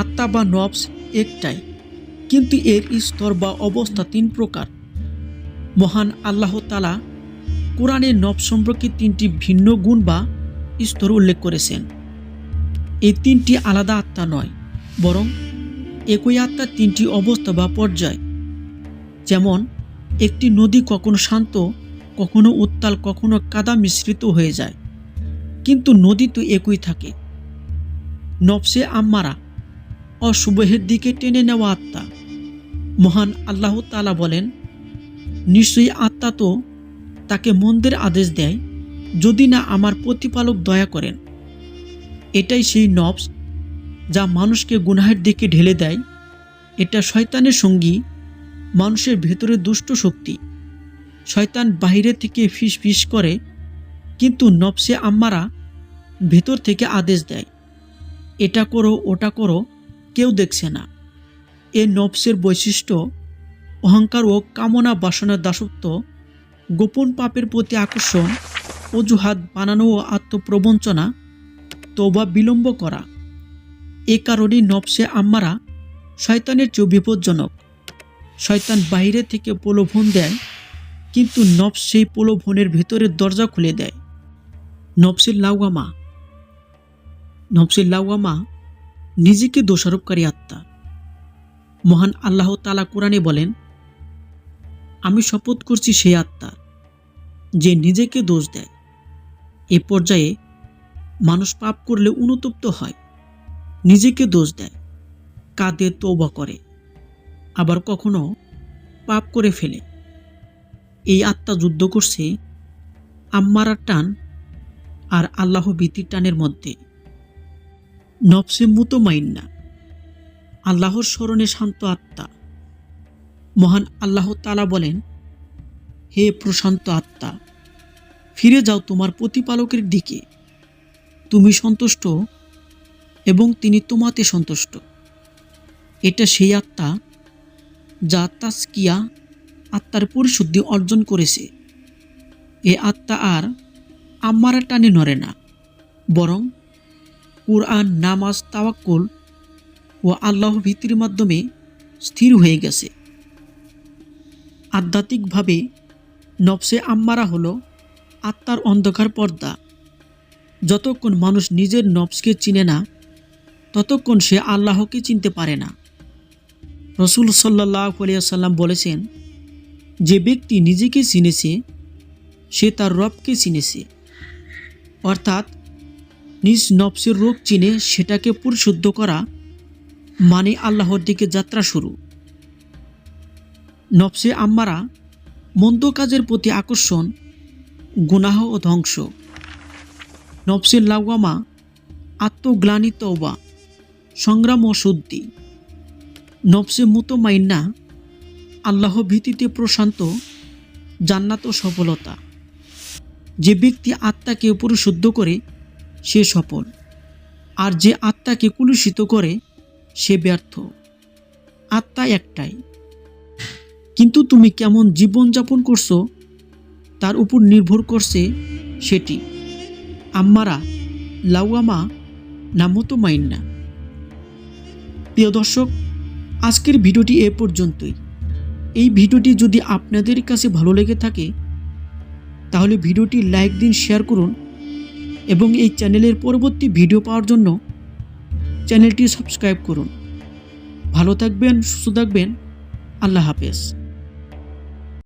আত্মা বা নবস একটাই, কিন্তু এর স্তর বা অবস্থা তিন প্রকার। মহান আল্লাহ তালা কোরআনের নব সম্পর্কে তিনটি ভিন্ন গুণ বা স্তর উল্লেখ করেছেন। এই তিনটি আলাদা আত্মা নয়, বরং একই আত্মার তিনটি অবস্থা বা পর্যায়। যেমন, একটি নদী কখনো শান্ত, কখনো উত্তাল, কখনো কাদা মিশ্রিত হয়ে যায়, কিন্তু নদী তো একই থাকে। নবসে আম্মারা অশুভের দিকে টেনে নেওয়া আত্মা। মহান আল্লাহ তালা বলেন, নিশ্চয়ই আত্মা তো তাকে মন্দের আদেশ দেয়, যদি না আমার প্রতিপালক দয়া করেন। এটাই সেই নবস যা মানুষকে গুনাহের দিকে ঢেলে দেয়। এটা শয়তানের সঙ্গী, মানুষের ভেতরে দুষ্ট শক্তি। শয়তান বাইরে থেকে ফিস ফিস করে, কিন্তু নবসে আম্মারা ভেতর থেকে আদেশ দেয়, এটা করো, ওটা করো কেউ দেখছে না। এ নবসের বৈশিষ্ট্য, অহংকার ও কামনা বাসনার দাসত্ব, গোপন পাপের প্রতি আকর্ষণ, অজুহাত বানানো ও আত্মপ্রবঞ্চনা তোবা বিলম্ব করা। এ কারণেই নবসে আম্মারা শয়তানের চেয়েও বিপজ্জনক। শয়তান বাইরে থেকে প্রলোভন দেয়, কিন্তু নবস সেই প্রলোভনের ভেতরের দরজা খুলে দেয়। নবসের লাউয়ামা। নবসের লাউয়ামা নিজেকে দোষারোপকারী আত্মা। মহান আল্লাহ তালা কোরআনে বলেন, আমি শপথ করছি সেই আত্মার যে নিজেকে দোষ দেয়। এ পর্যায়ে মানুষ পাপ করলে অনুতপ্ত হয়, নিজেকে দোষ দেয়, কাঁদে তৌবা করে, আবার কখনো পাপ করে ফেলে। এই আত্মা যুদ্ধ করছে আম্মারার টান আর আল্লাহ ভীতির টানের মধ্যে। নবসে মুতমাইন্না। আল্লাহর স্মরণে শান্ত আত্মা। মহান আল্লাহ তালা বলেন, হে প্রশান্ত আত্মা, ফিরে যাও তোমার প্রতিপালকের দিকে। তুমি সন্তুষ্ট এবং তিনি তোমাতে সন্তুষ্ট। এটা সেই আত্মা যা তাস্কিয়া আত্মার পরিশুদ্ধি অর্জন করেছে। এ আত্মা আর আম্মারা টানে নড়ে না, বরং কোরআন, নামাজ, তাওয়াক্কুল ও আল্লাহ ভিত্তির মাধ্যমে স্থির হয়ে গেছে। আধ্যাত্মিকভাবে নবসে আম্মারা হলো আত্মার অন্ধকার পর্দা। যতক্ষণ মানুষ নিজের নবসকে চিনে না, ততক্ষণ সে আল্লাহকে চিনতে পারে না। রসুল সাল্লাহ সাল্লাম বলেছেন, যে ব্যক্তি নিজেকে চিনেছে, সে তার রবকে চিনেছে। অর্থাৎ নিজ নবসের রোগ চিনে সেটাকে পরিশুদ্ধ করা মানে আল্লাহর দিকে যাত্রা শুরু। নবসে আম্মারা মন্দ কাজের প্রতি আকর্ষণ, গুনাহ ও ধ্বংস। নবসের লাউয়ামা আত্মগ্লানি তওবা, সংগ্রাম ও শুদ্ধি। নবসে মুতমাইন্না আল্লাহ ভীতিতে প্রশান্ত, জান্নাত ও সফলতা। যে ব্যক্তি আত্মাকে পরিশুদ্ধ করে সে সফল। আর যে আত্মাকে কুলুষিত করে, সে ব্যর্থ। আত্মা একটাই। কিন্তু তুমি কেমন জীবনযাপন করছ, তার উপর নির্ভর করছে সেটি। আম্মারা লাউয়ামা না মতো মাইন্না। প্রিয় দর্শক, আজকের ভিডিওটি এ পর্যন্তই। এই ভিডিওটি যদি আপনাদের কাছে ভালো লেগে থাকে, তাহলে ভিডিওটি লাইক দিন, শেয়ার করুন। এবং এই চ্যানেলের পরবর্তী ভিডিও পাওয়ার জন্য চ্যানেলটি সাবস্ক্রাইব করুন। ভালো থাকবেন, সুস্থ থাকবেন। আল্লাহ হাফেজ।